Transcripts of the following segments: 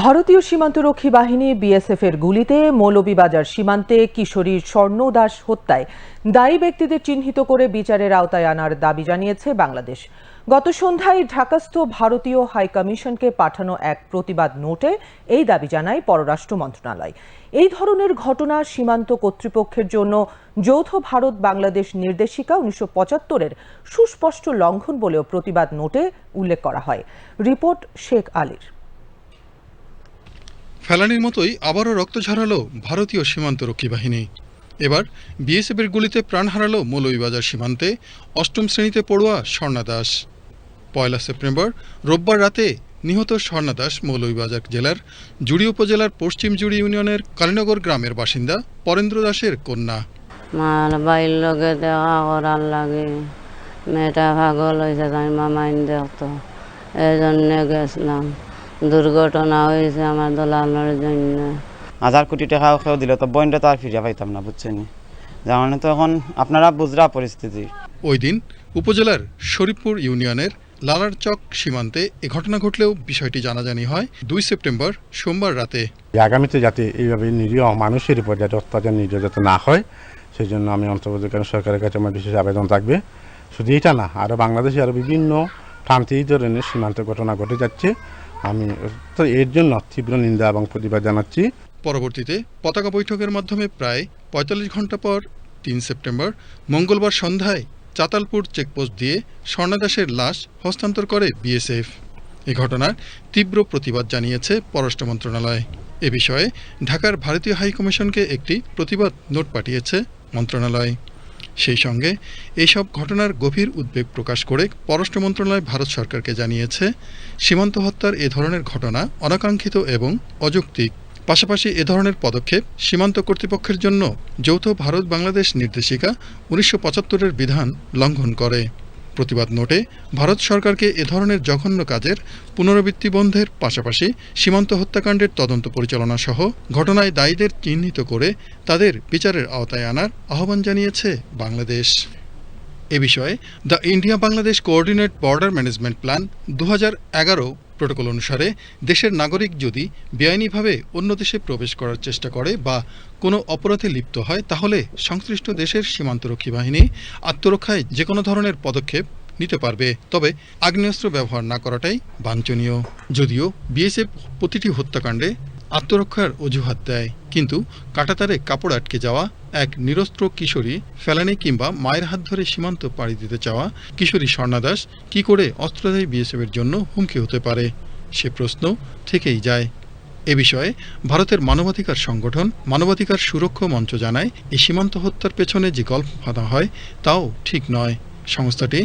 ভারতীয় সীমান্তরক্ষী বাহিনী বিএসএফ এর গুলিতে মৌলভীবাজার সীমান্তে কিশোরী স্বর্ণ দাস হত্যায় দায়ী ব্যক্তিদের চিহ্নিত করে বিচারের আওতায় আনার দাবি জানিয়েছে বাংলাদেশ। গত সন্ধ্যায় ঢাকাস্থ ভারতীয় হাইকমিশনকে পাঠানো এক প্রতিবাদ নোটে এই দাবি জানায় পররাষ্ট্র মন্ত্রণালয়। এই ধরনের ঘটনা সীমান্ত কর্তৃপক্ষের জন্য যৌথ ভারত বাংলাদেশ নির্দেশিকা উনিশশো পঁচাত্তরের সুস্পষ্ট লঙ্ঘন বলেও প্রতিবাদ নোটে উল্লেখ করা হয়। রিপোর্ট শেখ আলীর। ফেলানির মতোই আবারও রক্ত ঝরালো ভারতীয় সীমান্তরক্ষী বাহিনী। এবার বিএসএফের গুলিতে প্রাণ হারালো মৌলভীবাজার সীমান্তে অষ্টম শ্রেণীতে পড়ুয়া স্বর্ণা দাস। পয়লা সেপ্টেম্বর রোববার রাতে নিহত স্বর্ণা দাস মৌলভীবাজার জেলার জুড়ি উপজেলার পশ্চিম জুড়ি ইউনিয়নের কালীনগর গ্রামের বাসিন্দা পরেন্দ্র দাসের কন্যা। মার বাইর লগে দেখা করার লাগে। মেয়েটা পাগল হয়েছে তাই মামাইন দেখতো এই জন্যে গেছিলাম। দুর্ঘটনা হয়েছে আমার দলালের জন্য। হাজার কোটি টাকা খেয়েও দিলে তো বইনটা তো আর ফিরে পাইতাম না বুঝছেন? যার মানে তো এখন আপনারা বুঝরা পরিস্থিতি ওই দিন উপজেলার শরীফপুর ইউনিয়নের লালারচক সীমান্তে এ ঘটনা ঘটলেও বিষয়টি জানাজানি হয় দুই সেপ্টেম্বর সোমবার রাতে। আগামীতে যাতে এইভাবে নিরীহ মানুষের উপর যাতে অত্যাচার নির্যাতন যাতে না হয় সেই জন্য আমি অন্তর্বর্তীকালীন সরকারের কাছে আমার বিশেষ আবেদন থাকবে। শুধু এটা না আরও বাংলাদেশে আরও বিভিন্ন প্রান্তে এই ধরনের সীমান্ত ঘটনা ঘটে যাচ্ছে। আমি, তো এর জন্য তীব্র নিন্দা এবং প্রতিবাদ জানাচ্ছি। পরবর্তীতে পতাকা বৈঠকের মাধ্যমে প্রায় পঁয়তাল্লিশ ঘণ্টা পর তিন সেপ্টেম্বর, মঙ্গলবার সন্ধ্যায় চাতালপুর চেকপোস্ট দিয়ে স্বর্ণাদাসের লাশ হস্তান্তর করে বিএসএফ। এ ঘটনার তীব্র প্রতিবাদ জানিয়েছে পররাষ্ট্র মন্ত্রণালয়। এ বিষয়ে ঢাকার ভারতীয় হাইকমিশনকে একটি প্রতিবাদ নোট পাঠিয়েছে মন্ত্রণালয়। সেই সঙ্গে এসব ঘটনার গভীর উদ্বেগ প্রকাশ করে পররাষ্ট্র মন্ত্রণালয় ভারত সরকারকে জানিয়েছে, সীমান্ত হত্যার এ ধরনের ঘটনা অনাকাঙ্ক্ষিত এবং অযৌক্তিক। পাশাপাশি এ ধরনের পদক্ষেপ সীমান্ত কর্তৃপক্ষের জন্য যৌথ ভারত বাংলাদেশ নির্দেশিকা উনিশশো পঁচাত্তরের বিধান লঙ্ঘন করে। প্রতিবাদ নোটে ভারত সরকারকে এ ধরনের জঘন্য কাজের পুনরাবৃত্তি বন্ধের পাশাপাশি সীমান্ত হত্যাকাণ্ডের তদন্ত পরিচালনা সহ ঘটনায় দায়ীদের চিহ্নিত করে তাদের বিচারের আওতায় আনার আহ্বান জানিয়েছে বাংলাদেশ। এ বিষয়ে the India Bangladesh coordinate border management plan দু প্রোটোকল অনুসারে দেশের নাগরিক যদি বেআইনিভাবে অন্য দেশে প্রবেশ করার চেষ্টা করে বা কোনো অপরাধে লিপ্ত হয়, তাহলে সংশ্লিষ্ট দেশের সীমান্তরক্ষী বাহিনী আত্মরক্ষায় যে কোনো ধরনের পদক্ষেপ নিতে পারবে। তবে আগ্নেয়াস্ত্র ব্যবহার না করাটাই বাঞ্ছনীয়। যদিও বিএসএফ প্রতিটি হত্যাকাণ্ডে আত্মরক্ষার অজুহাত দেয়। কিন্তু কাটাতারে কাপড় আটকে যাওয়া, এক নিরস্ত্র কিশোরী ফেলানি কিংবা মায়ের হাত ধরে সীমান্ত পাড়ি দিতে চাওয়া কিশোরী স্বর্ণাদাস কি করে অস্ত্রধারী বিএসএফের জন্য হুমকি হতে পারে? সে প্রশ্ন থেকেই যায়। এ বিষয়ে ভারতের মানবাধিকার সংগঠন, মানবাধিকার সুরক্ষা মঞ্চ জানায়, এই সীমান্ত হত্যার পেছনে যে গল্প বাঁধা হয়, তাও ঠিক নয়। সংস্থাটি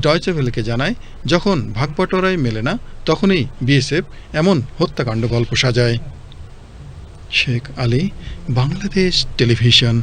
ডয়চে ভেলেকে জানায়, যখন ভাগবটরায় মেলে না, তখনই বিএসএফ এমন হত্যাকাণ্ড গল্প সাজায়। শেখ আলী বাংলাদেশ টেলিভিশন।